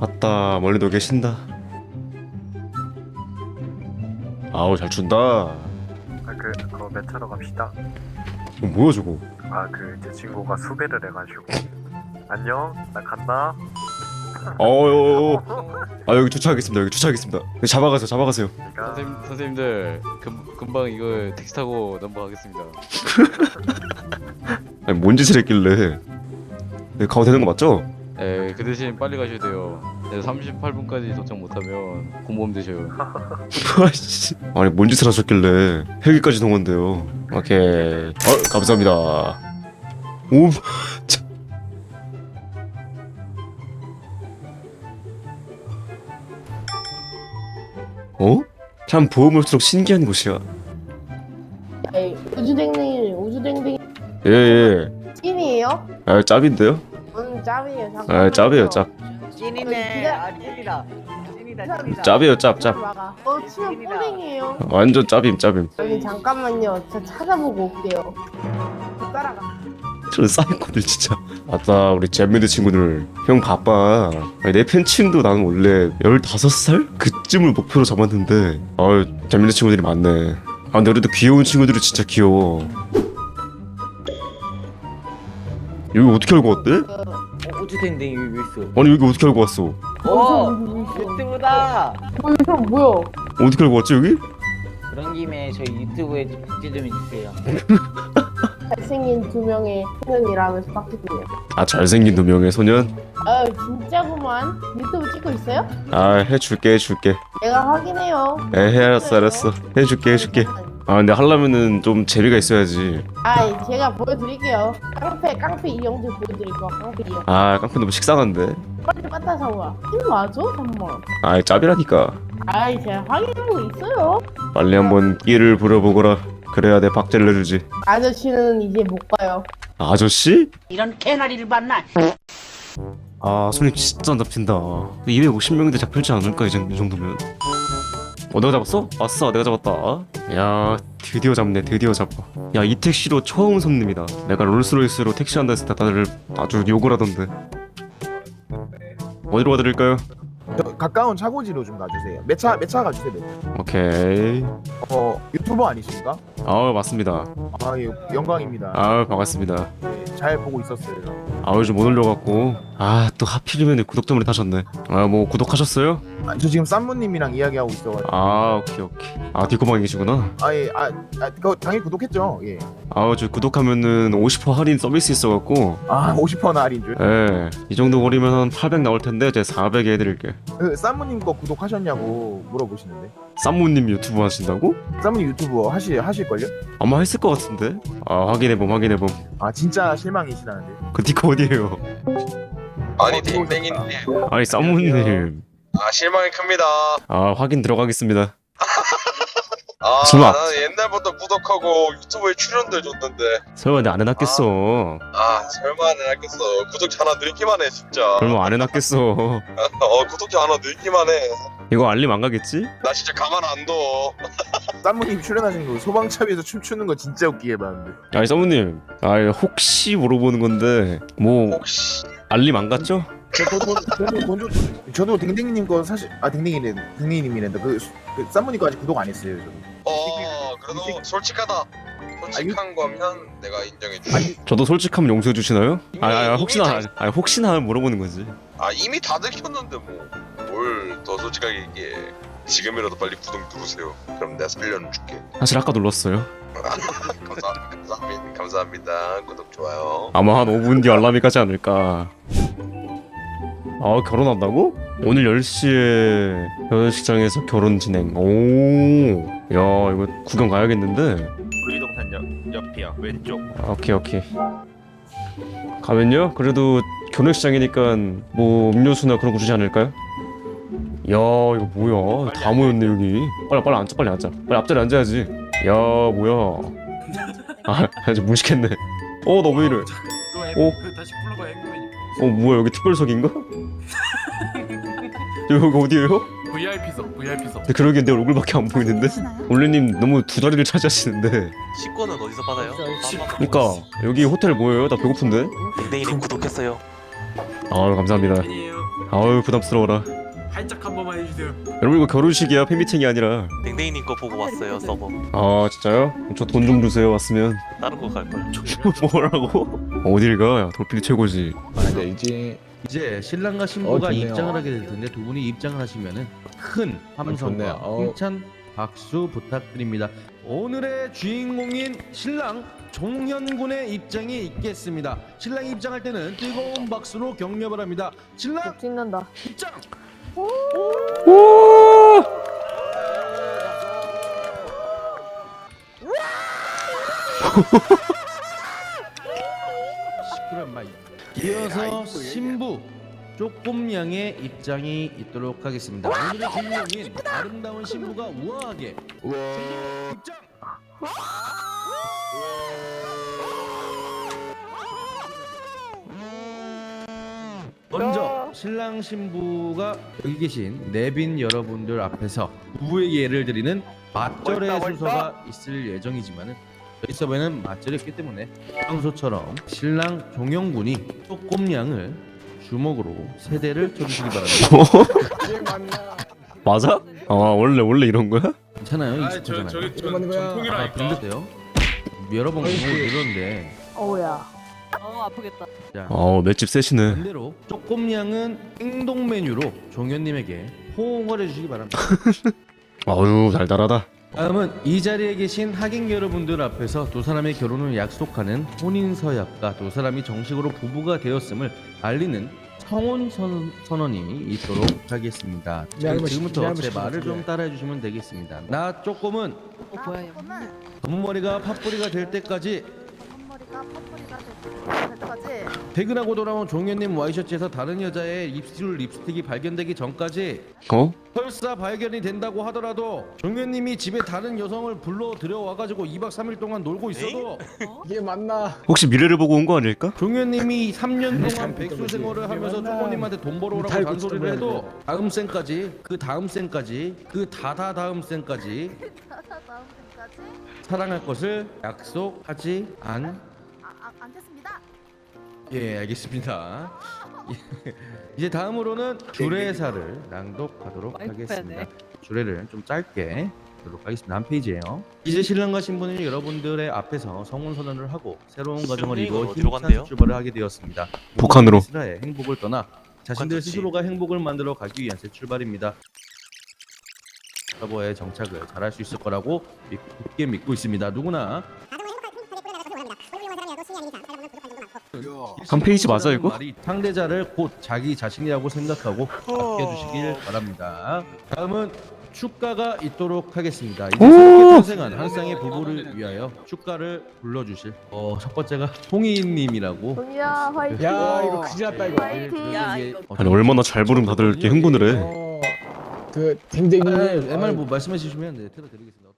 맞다 멀리도 계신다. 아우 잘 춘다. 어, 아그 그거 매차로 갑시다. 뭐야 저거? 아그 제 친구가 수배를 해가지고. 안녕? 나 간다. 어어 아 여기 주차하겠습니다. 여기 주차하겠습니다. 여기 잡아가세요 잡아가세요. 내가 선생님, 선생님들 금, 금방 이거 택시 타고 넘어가겠습니다 아니 뭔 짓을 했길래? 여기 가도 되는 거 맞죠? 에, 그 대신 빨리 가셔야 돼요. 네, 38분까지 도착 못하면 공범 되셔요. 아이씨. 아니 뭔 짓을 하셨길래 헬기까지 동원돼요? 오케이. 어 감사합니다. 오 참. 어? 참 보험일수록 신기한 곳이야 예 예. 찐이에요? 아 짭인데요? 음 짭이에요 잠깐 아 짭이에요 짭. 찐이네. 아 찐이다. 찐이다. 찐이다. 짭이에요 짭 짭. 막아 어 치면 뽀링이에요. 완전 짭임 짭임. 여기 잠깐만요. 저 찾아보고 올게요. 따라가. 저런 사이코들 진짜. 아따 우리 잼미드 친구들. 형 바빠. 아니, 내 팬층도 나는 원래 15살? 그쯤을 목표로 잡았는데. 아유 잼미드 친구들이 많네. 아 근데 그래도 귀여운 친구들이 진짜 귀여워 여기 어떻게 알고 왔대? 어, 우주댕댕이 왜 있어? 아니 여기 어떻게 알고 왔어? 오 어디서 유튜브다. 어디서 뭐야 어떻게 알고 왔지 여기? 그런 김에 저희 유튜브에 박제 좀 해주세요. 잘생긴 두 명의 소년이라면서 빡치네요 아 잘생긴 두 명의 소년? 아 진짜구만 유튜브 찍고 있어요? 아 해줄게 해줄게 내가 확인해요 에 알았어 알았어 해줄게 해줄게 아 근데 하려면은 좀 재미가 있어야지. 아이 제가 보여드릴게요. 깡패 깡패 이영재 보여드릴 거야 깡패 이영 아 깡패 너무 식상한데? 빨리 갖다 사와 이거 맞아? 잠깐만 아이 짭이라니까. 아이 제가 확인하고 있어요. 빨리 한번 끼를 부려보거라. 그래야 내 박제를 내주지. 아저씨는 이제 못 가요. 아저씨? 이런 개나리를 봤나? 아 손이 진짜 안 잡힌다. 250명인데 잡힐지 않을까 이, 정, 이 정도면 어 내가 잡았어? 아싸 내가 잡았다 야 드디어 잡네 드디어 잡아 야 이 택시로 처음 손님이다 내가 롤스로이스로 택시 한다 했을 때 다들 아주 욕을 하던데 어디로 가드릴까요? 저 가까운 차고지로 좀 가주세요. 몇 차, 몇차 가주세요. 몇 차. 오케이 어, 유튜버 아니십니까? 아우 맞습니다 아, 예, 영광입니다. 아우 반갑습니다 네, 잘 보고 있었어요. 아우 요즘 못 올려갖고 아 또 하필이면 구독 때문에 타셨네 아 뭐 구독하셨어요? 아, 저 지금 쌈무님이랑 이야기하고 있어가지고. 아 오케이 오케이 아 뒷고방에 계시구나 아, 예, 아, 아, 그거 당연히 구독했죠. 예. 아우 저 구독하면은 50% 할인 서비스 있어갖고 아, 50%나 할인 줄. 예, 이 정도 거리면 한 800 나올 텐데 제가 400에 해드릴게. 그 쌈무님 거 구독하셨냐고 물어보시는데. 쌈무님 유튜브 하신다고? 쌈무님 유튜브 하시 하실걸요? 아마 했을 것 같은데. 아 확인해봄 확인해봄. 아, 진짜 실망이시다는데. 그 디코 어디에요? 아니 어, 들어오셨다. 댕댕이님 아니 쌈무님. 아 실망이 큽니다 아 확인 들어가겠습니다. 아 설마. 나는 옛날부터 구독하고 유튜브에 출연도 해줬는데 설마 내안 해놨겠어. 아 설마 안 할겠어 구독자 하나 늘기만 해 진짜 설마 안 해놨겠어. 어 구독자 하나 늘기만 이거 알림 안 가겠지? 해나 진짜 가만 안 둬 쌈무님 출연하신 거 소방차 위에서 춤추는 거 진짜 웃기게 봤는데. 아니 쌈무님. 아 혹시 물어보는 건데 뭐 혹시 알림 안 갔죠? 저, 저, 저, 저도 먼저 저도 댕댕이님 거 사실 아 댕댕이네 댕댕이님이란다. 그, 그 쌈무님 거 아직 구독 안 했어요 저도 어 그래도 솔직하다. 솔직한 거면 내가 인정해줄게. 아니 저도 솔직하면 용서해 주시나요? 아, 아, 아 이미 혹시나 다- 아 혹시나 물어보는 거지. 아 이미 다 들켰는데 뭐. 뭘 더 솔직하게 얘기해 지금이라도 빨리 구독 누르세요. 그럼 내가 살려줄게. 사실 아까 눌렀어요. 감사합니다. 감사합니다. 감사합니다. 구독 좋아요. 아마 한 5분 뒤 알람이 가지 않을까. 아 결혼한다고? 오늘 10시에 결혼식장에서 결혼 진행. 오, 야 이거 구경 가야겠는데. 구리동산 옆 옆이요 왼쪽 아, 오케이 오케이. 가면요? 그래도 결혼식장이니까 뭐 음료수나 그런 거 주지 않을까요? 야 이거 뭐야? 다 모였네 여기. 빨리 빨리 앉자 빨리 앉자. 빨리 앞자리 앉아야지. 야 뭐야? 아 이제 무식했네. 어너왜 이래? 어? 다시 불러봐 앵무맨이 어 뭐야 여기 특별석인가? 여기 어디예요? VIP석 VIP석 근데 그러기엔 내 얼굴밖에 안 보이는데? 올레님 너무 두 자리를 차지하시는데 식권은 어디서 받아요? 그니까 여기 호텔 뭐예요? 나 배고픈데? 닉네임 구독했어요. 아유 감사합니다 아니에요 아유 부담스러워라 활짝 한 번만 해주세요 여러분 이거 결혼식이야 팬미팅이 아니라 닉네임님 거 보고 왔어요 서버. 아 진짜요? 저 돈 좀 주세요 왔으면 다른 거 갈 걸. 뭐라고? 어딜 가? 야, 돌필이 최고지 아, 네, 이제 이제 신랑과 신부가 어, 좋네요. 입장을 하게 될 텐데 두 분이 입장을 하시면은 큰 좋네요. 함성과 어. 힘찬 박수 부탁드립니다. 오늘의 주인공인 신랑 종현군의 입장이 있겠습니다. 신랑이 입장할 때는 뜨거운 박수로 격려 바랍니다. 신랑 찍는다. 입장. 시끄러운 말. 이어서 신부 쪼꼼양의 입장이 있도록 하겠습니다. 오늘의 주인공인 아름다운 신부가 우아하게 입장. 먼저 신랑 신부가 여기 계신 내빈 여러분들 앞에서 부부의 예를 드리는 맞절의 순서가 있을 예정이지만은 저희 서버에는 맞절이 없기 때문에 평소처럼 신랑 종영군이 쪼꼼양을 주먹으로 세 대를 쳐주시기 바랍니다. 맞아? 아 원래 원래 이런 거야? 괜찮아요? 아 저 익숙하잖아요. 저기 저 거야? 아, 전통이라니까 들렸대요? 여러 번 공을 들었는데 어우야. 어 아프겠다. 자어 맷집 세시네 반대로 쪼꼼양은 행동 메뉴로 종현님에게 호응을 해주시기 바랍니다. 아유 달달하다 다음은 이 자리에 계신 하객 여러분들 앞에서 두 사람의 결혼을 약속하는 혼인 서약과 두 사람이 정식으로 부부가 되었음을 알리는 성혼 선, 선언이 있도록 하겠습니다. 네, 지금부터 네, 제 말을 좀 시켜주세요. 따라해 주시면 되겠습니다. 나 조금은 어 뭐야 얘. 검은 머리가 팥뿌리가 될 때까지 퍼플이가 될 때까지. 퇴근하고 돌아온 종현님 와이셔츠에서 다른 여자의 입술 립스틱이 발견되기 전까지 어? 설사 발견이 된다고 하더라도 종현님이 집에 다른 여성을 불러 들여와가지고 2박 3일 동안 놀고 있어도 이게 맞나? 혹시 미래를 보고 온 거 아닐까? 종현님이 3년 동안 참 백수 거지. 생활을 하면서? 초보님한테 돈 벌어오라고 달고 잔소리를 해도 다음 생까지 그 다음 생까지 그 다다 다음 생까지 다음 때까지 사랑할 것을 약속하지 않. 아, 않겠습니다. 예 알겠습니다. 예. 이제 다음으로는 주례사를 낭독하도록 하겠습니다. 주례를 좀 짧게 하도록 하겠습니다. 한 페이지예요. 이제 신랑과 신부는 여러분들의 앞에서 성혼 선언을 하고 새로운 가정을 이루어 어디로 힘찬 간대요? 출발을 하게 되었습니다. 북한으로. 이스라엘 행복을 떠나 자신들 좋지. 스스로가 행복을 만들어 가기 위한 새 출발입니다. 서버에 정착을 잘할 수 있을 거라고 믿- 굳게 믿고 있습니다. 누구나 한 페이지 맞아, 이거? 말이 상대자를 곧 자기 자신이라고 생각하고 아껴주시길 바랍니다. 다음은 축가가 있도록 하겠습니다. 이제 새롭게 탄생한 한 쌍의 부부를 위하여 축가를 불러주실 어, 첫 번째가 홍희님이라고 돈이야 화이팅. 야 이거 큰일 났다 이거. 화이팅. 야, 이게 이거 아니 얼마나 잘 부르면 다들 이렇게 흥분을 해 어, 그 댕댕이님 MR 뭐 말씀해 주시면 네, 틀어드리겠습니다.